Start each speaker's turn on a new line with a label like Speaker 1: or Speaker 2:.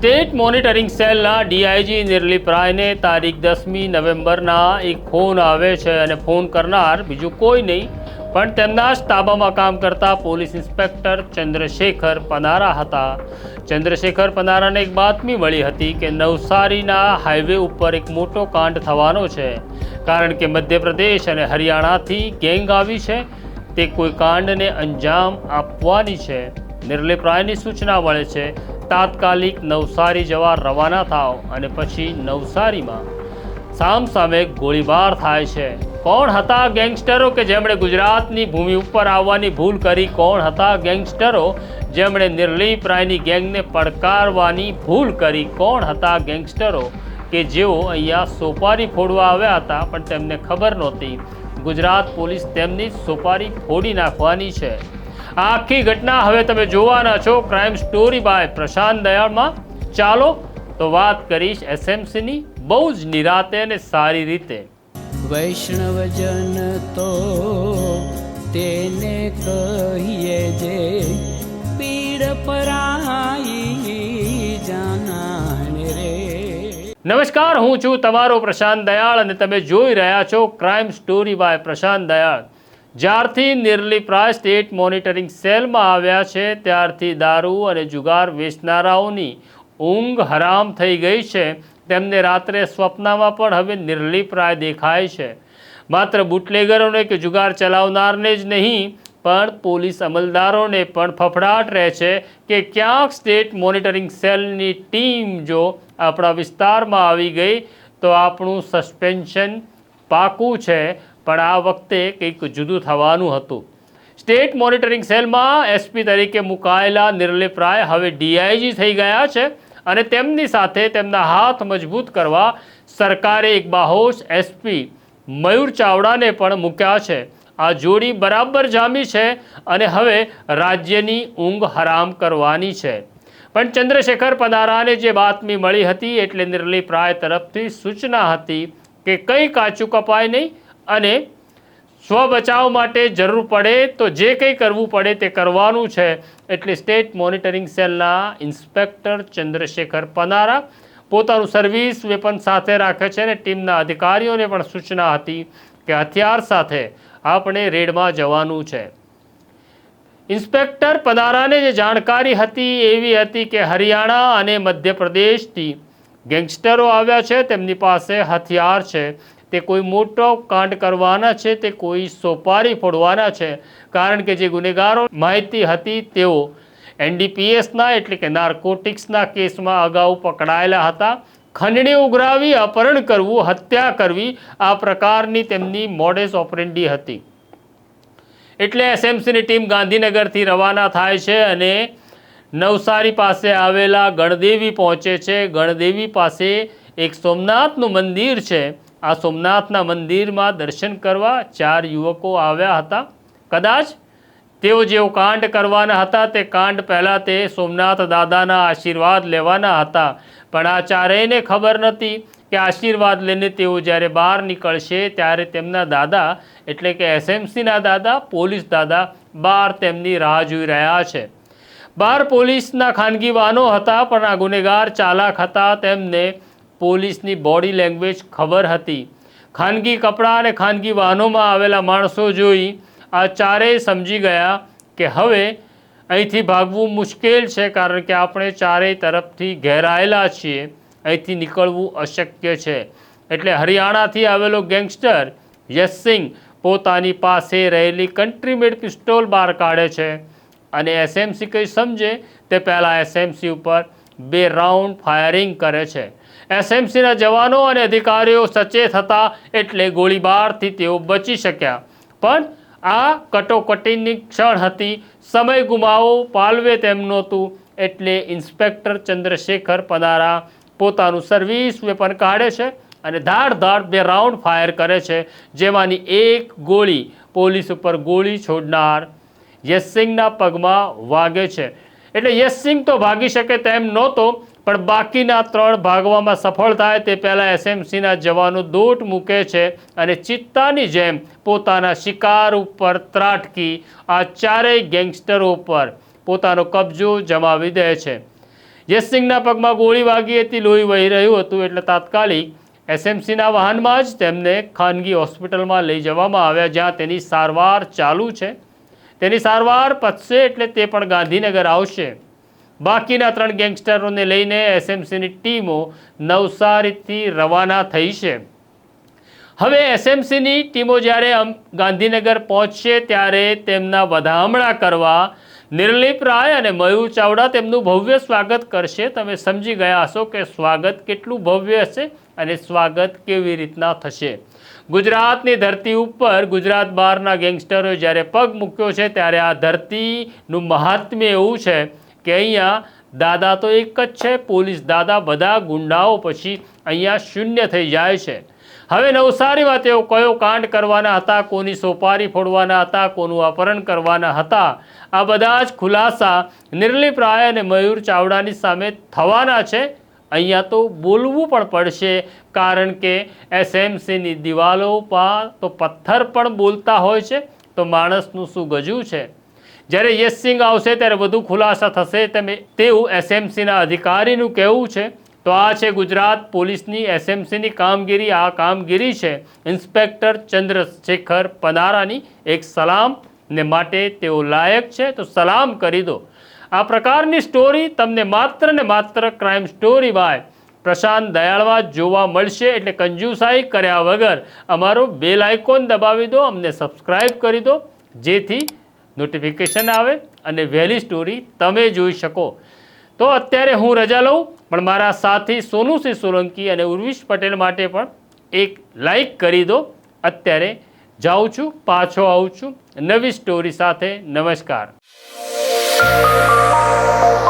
Speaker 1: State monitoring સેલના DIG Nirlipt રાયને તારીખ દસમી નવેમ્બરના એક ફોન આવે છે અને ફોન કરનાર બીજું કોઈ નહીં, પણ તેમના જ તાબામાં કામ કરતા પોલીસ ઇન્સ્પેક્ટર ચંદ્રશેખર પનારા હતા. ચંદ્રશેખર પનારાને એક બાતમી મળી હતી કે નવસારીના હાઈવે ઉપર એક મોટો કાંડ થવાનો છે. કારણ કે મધ્યપ્રદેશ અને હરિયાણાથી ગેંગ આવી છે, તે કોઈ કાંડને અંજામ આપવાની છે. નિર્લિપ રાયની સૂચના મળે છે તાત્કાલિક નવસારી જવા રવાના થાવ અને પછી નવસારીમાં સામસામે ગોળીબાર થાય છે. કોણ હતા ગેંગસ્ટરો કે જેમણે ગુજરાતની ભૂમિ ઉપર આવવાની ભૂલ કરી? કોણ હતા ગેંગસ્ટરો જેમણે નિર્લીપ રાયની ગેંગને પડકારવાની ભૂલ કરી? કોણ હતા ગેંગસ્ટરો કે જેઓ અહીંયા સોપારી ફોડવા આવ્યા હતા પણ તેમને ખબર નહોતી? ગુજરાત પોલીસ તેમની સોપારી ફોડી નાખવાની છે. આખી ઘટના હવે તમે જોવાના છો. ક્રાઇમ સ્ટોરી બાય પ્રશાંત દયાળમાં. ચાલો તો વાત કરીશ એસએમસીની બહુ જ નિરાતે અને સારી રીતે.
Speaker 2: વૈષ્ણવજન તો તેને કહીએ જે પીડ પરાઈ જાનાને રે.
Speaker 1: નમસ્કાર હું છું તમારો પ્રશાંત દયાળ અને તમે જોઈ રહ્યા છો crime story by Prashant Dayal. જ્યારથી નિર્લિપ્રાય સ્ટેટ મોનિટરિંગ સેલમાં આવ્યા છે, ત્યારથી દારૂ અને જુગાર વેચનારાઓની ઊંઘ હરામ થઈ ગઈ છે. તેમને રાત્રે સ્વપ્નમાં પણ હવે નિર્લિપ્રાય દેખાય છે. માત્ર બુટલેગરોને કે જુગાર ચલાવનારને જ નહીં, પણ પોલીસ અમલદારોને પણ ફફડાટ રહે છે કે ક્યાંક સ્ટેટ મોનિટરિંગ સેલની ટીમ જો આપણા વિસ્તારમાં આવી ગઈ, તો આપણું સસ્પેન્શન પાકું છે. પણ આ વખતે કંઈક જુદું થવાનું હતું. સ્ટેટ મોનિટરિંગ સેલમાં એસપી તરીકે મુકાયેલા નિર્લિપ રાય હવે ડીઆઈજી થઈ ગયા છે અને તેમની સાથે તેમના હાથ મજબૂત કરવા સરકારે એક બાહોશ એસપી મયુર ચાવડાને પણ મૂક્યા છે. આ જોડી બરાબર જામી છે અને હવે રાજ્યની ઊંઘ હરામ કરવાની છે. પણ ચંદ્રશેખર પનારાને જે બાતમી મળી હતી એટલે નિર્લિપ રાય તરફથી સૂચના હતી કે કંઈ કાચું કપાય નહીં અને સ્વ બચાવ માટે જરૂર પડે તો જે કંઈ કરવું પડે તે કરવાનું છે. એટલે સ્ટેટ મોનિટરિંગ સેલના ઇન્સ્પેક્ટર ચંદ્રશેખર પનારા પોતાનું સર્વિસ વેપન સાથે રાખે છે અને ટીમના અધિકારીઓને પણ સૂચના હતી કે હથિયાર સાથે આપણે રેડમાં જવાનું છે. ઇન્સ્પેક્ટર પનારાને જે જાણકારી હતી એવી હતી કે હરિયાણા અને મધ્યપ્રદેશથી ગેંગસ્ટરો આવ્યા છે. તેમની પાસે હથિયાર છે. તે કોઈ મોટો કાંડ કરવાના છે, તે કોઈ સોપારી ફોડવાના છે. કારણ કે જે ગુનેગારો માહિતી હતી, તેઓ એનડીપીએસના એટલે કે નાર્કોટિક્સના કેસમાં અગાઉ પકડાયેલા હતા. ખંડણી ઉઘરાવી, અપહરણ કરવું, હત્યા કરવી, આ પ્રકારની તેમની મોડેસ ઓપરેન્ડી હતી. એટલે એસએમસીની ટીમ ગાંધીનગરથી રવાના થાય છે અને નવસારી પાસે આવેલા ગણદેવી પહોંચે છે. ગણદેવી પાસે એક સોમનાથનું મંદિર છે. આ સોમનાથના મંદિરમાં દર્શન કરવા ચાર યુવકો આવ્યા હતા. કદાચ તેઓ જેઓ કાંડ કરવાના હતા, તે કાંડ પહેલાં તે સોમનાથ દાદાના આશીર્વાદ લેવાના હતા. પણ આ ચારેયને ખબર નથી કે આશીર્વાદ લઈને તેઓ જ્યારે બહાર નીકળશે, ત્યારે તેમના દાદા, એટલે કે એસએમસીના દાદા, પોલીસ દાદા બહાર તેમની રાહ જોઈ રહ્યા છે. બહાર પોલીસના ખાનગી વાહનો હતા, પણ આ ગુનેગાર ચાલાક હતા. તેમને પોલીસની બોડી લેંગ્વેજ ખબર હતી. ખાનગી કપડાં અને ખાનગી વાહનોમાં આવેલા માણસો જોઈ આ ચારેય સમજી ગયા કે હવે અહીંથી ભાગવું મુશ્કેલ છે કારણ કે આપણે ચારેય તરફથી ઘેરાયેલા છીએ. અહીંથી નીકળવું અશક્ય છે. એટલે હરિયાણાથી આવેલો ગેંગસ્ટર યશસિંહ પોતાની પાસે રહેલી કન્ટ્રીમેડ પિસ્ટોલ બહાર કાઢે છે. અને એસએમસી કંઈ સમજે તે પહેલાં એસએમસી ઉપર બે રાઉન્ડ ફાયરિંગ કરે છે. એસએમસીના જવાનો અને અધિકારીઓ સચેત હતા એટલે ગોળીબારથી તેઓ બચી શક્યા. પણ આ કટોકટીની ક્ષણ હતી. સમય ગુમાવો પાલવે તેમ નહોતું એટલે ઇન્સ્પેક્ટર ચંદ્રશેખર પદારા પોતાનું સર્વિસ વેપન કાઢે છે અને ધાડ ધાડ બે રાઉન્ડ ફાયર કરે છે, જેમાંની એક ગોળી પોલીસ ઉપર ગોળી છોડનાર યશસિંહના પગમાં વાગે છે. એટલે યશસિંહ તો ભાગી શકે તેમ નહોતો, પણ બાકીના ત્રણ ભાગવામાં સફળ થાય તે પહેલાં એસએમસીના જવાનો દોટ મૂકે છે અને ચિત્તાની જેમ પોતાના શિકાર ઉપર ત્રાટકી આ ચારેય ગેંગસ્ટરો ઉપર પોતાનો કબજો જમાવી દે છે. યશસિંહના પગમાં ગોળી વાગી હતી, લોહી વહી રહ્યું હતું એટલે તાત્કાલિક એસએમસીના વાહનમાં જ તેમને ખાનગી હોસ્પિટલમાં લઈ જવામાં આવ્યા, જ્યાં તેની સારવાર ચાલુ છે. તેની સારવાર પતશે એટલે તે પણ ગાંધીનગર આવશે. બાકીના ત્રણ ગેંગસ્ટરોને લઈને એસએમસીની ટીમો નવસારીથી રવાના થઈ છે. હવે એસએમસીની ટીમો જ્યારે ગાંધીનગર પહોંચશે ત્યારે તેમના વધામણા કરવા નિર્લિપ રાય અને મયુર ચાવડા તેમનું ભવ્ય સ્વાગત કરશે. તમે સમજી ગયા હશો કે સ્વાગત કેટલું ભવ્ય હશે અને સ્વાગત કેવી રીતના થશે? ગુજરાતની ધરતી ઉપર ગુજરાત બહારના ગેંગસ્ટરોએ જ્યારે પગ મૂક્યો છે, ત્યારે આ ધરતીનું મહાત્મ્ય એવું છે કે અહીંયા દાદા તો એક જ છે, પોલીસ દાદા બધા ગુંડાઓ પછી અહીંયા શૂન્ય થઈ જાય છે. હવે નવસારીમાં તેઓ કયો કાંડ કરવાના હતા, કોની સોપારી ફોડવાના હતા, કોનું અપહરણ કરવાના હતા, આ બધા જ ખુલાસા નિર્લિપ રાય અને મયુર ચાવડાની સામે થવાના છે. અહીંયા તો બોલવું પણ પડશે, કારણ કે એસએમસીની દિવાલો પર તો પથ્થર પણ બોલતા હોય છે, તો માણસનું શું ગજું છે? જ્યારે યશસિંગ આવશે ત્યારે વધુ ખુલાસા થશે, તમે તેવું એસએમસીના અધિકારીનું કહેવું છે. તો આ છે ગુજરાત પોલીસની એસએમસીની કામગીરી, આ કામગીરી છે ઇન્સ્પેક્ટર ચંદ્રશેખર પનારાની એક સલામ ને માટે તેઓ લાયક છે. તો સલામ કરી દો. આ પ્રકારની સ્ટોરી તમને માત્ર ને માત્ર ક્રાઇમ સ્ટોરી બાય પ્રશાંત દયાળવા જોવા મળશે એટલે કંજુસાઈ કર્યા વગર અમારો બેલ આઇકોન દબાવી દો, અમને સબસ્ક્રાઇબ કરી દો, જેથી નોટિફિકેશન આવે અને વહેલી સ્ટોરી તમે જોઈ શકો. તો અત્યારે હું રજા લઉં, પણ મારા સાથી સોનુસિંહ સોલંકી અને ઉર્વિશ પટેલ માટે પણ એક લાઈક કરી દો. અત્યારે જાઉં છું, પાછો આવું છું. નવી સ્ટોરી સાથે નમસ્કાર. Música